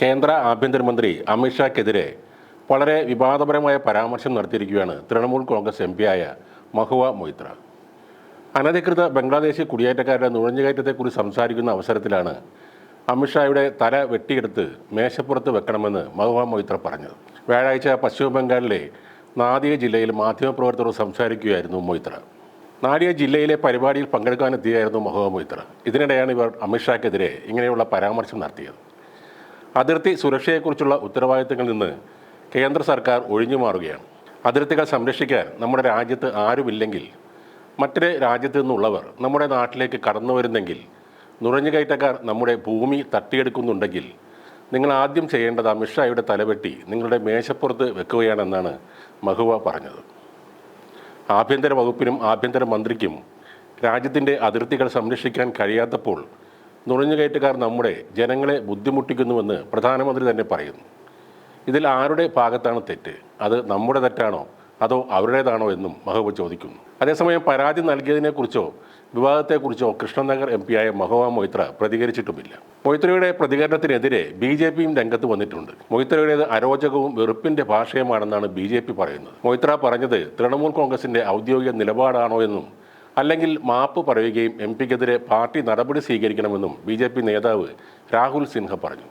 കേന്ദ്ര ആഭ്യന്തരമന്ത്രി അമിത്ഷാക്കെതിരെ വളരെ വിവാദപരമായ പരാമർശം നടത്തിയിരിക്കുകയാണ് തൃണമൂൽ കോൺഗ്രസ് എം പിയായ മഹുവ മൊയ്ത്ര. അനധികൃത ബംഗ്ലാദേശി കുടിയേറ്റക്കാരുടെ നുഴഞ്ഞുകയറ്റത്തെക്കുറിച്ച് സംസാരിക്കുന്ന അവസരത്തിലാണ് അമിത്ഷായുടെ തല വെട്ടിയെടുത്ത് മേശപ്പുറത്ത് വെക്കണമെന്ന് മഹുവ മൊയ്ത്ര പറഞ്ഞത്. വ്യാഴാഴ്ച പശ്ചിമ ബംഗാളിലെ നാദിയ ജില്ലയിൽ മാധ്യമപ്രവർത്തകർ സംസാരിക്കുകയായിരുന്നു മൊയ്ത്ര. നാടിയ ജില്ലയിലെ പരിപാടിയിൽ പങ്കെടുക്കാനെത്തിയായിരുന്നു മഹുവ മൊയ്ത്ര. ഇതിനിടെയാണ് ഇവർ അമിത്ഷാക്കെതിരെ ഇങ്ങനെയുള്ള പരാമർശം നടത്തിയത്. അതിർത്തി സുരക്ഷയെക്കുറിച്ചുള്ള ഉത്തരവാദിത്തങ്ങളിൽ നിന്ന് കേന്ദ്ര സർക്കാർ ഒഴിഞ്ഞു മാറുകയാണ്. അതിർത്തികൾ സംരക്ഷിക്കാൻ നമ്മുടെ രാജ്യത്ത് ആരുമില്ലെങ്കിൽ മറ്റൊരു രാജ്യത്തു നിന്നുള്ളവർ നമ്മുടെ നാട്ടിലേക്ക് കടന്നു വരുന്നെങ്കിൽ നുഴഞ്ഞുകയറ്റക്കാർ നമ്മുടെ ഭൂമി തട്ടിയെടുക്കുന്നുണ്ടെങ്കിൽ നിങ്ങൾ ആദ്യം ചെയ്യേണ്ടത് അമിത്ഷായുടെ തലവെട്ടി നിങ്ങളുടെ മേശപ്പുറത്ത് വെക്കുകയാണെന്നാണ് മഹുവ പറഞ്ഞത്. ആഭ്യന്തര വകുപ്പിനും ആഭ്യന്തര മന്ത്രിക്കും രാജ്യത്തിന്റെ അതിർത്തികൾ സംരക്ഷിക്കാൻ കഴിയാത്തപ്പോൾ നുഴഞ്ഞുകയറ്റക്കാർ നമ്മുടെ ജനങ്ങളെ ബുദ്ധിമുട്ടിക്കുന്നുവെന്ന് പ്രധാനമന്ത്രി തന്നെ പറയുന്നു. ഇതിൽ ആരുടെ ഭാഗത്താണ് തെറ്റ്? അത് നമ്മുടെ തെറ്റാണോ? അതോ അവരുടേതാണോ എന്നും മഹബൂബ് ചോദിക്കുന്നു. അതേസമയം പരാതി നൽകിയതിനെക്കുറിച്ചോ വിവാദത്തെക്കുറിച്ചോ കൃഷ്ണനഗർ എം പി ആയ മഹോബ മൊയ്ത്ര പ്രതികരിച്ചിട്ടുമില്ല. മൊയ്ത്രയുടെ പ്രതികരണത്തിനെതിരെ ബി ജെ പിയും രംഗത്ത് വന്നിട്ടുണ്ട്. മൊയ്ത്രയുടേത് അരോചകവും വെറുപ്പിന്റെ ഭാഷയുമാണെന്നാണ് ബി ജെ പി പറയുന്നത്. മൊയ്ത്ര പറഞ്ഞത് തൃണമൂൽ കോൺഗ്രസിന്റെ ഔദ്യോഗിക നിലപാടാണോ എന്നും അല്ലെങ്കിൽ മാപ്പ് പറയുകയും എം പിക്കെതിരെ പാർട്ടി നടപടി സ്വീകരിക്കണമെന്നും ബി നേതാവ് രാഹുൽ സിൻഹ പറഞ്ഞു.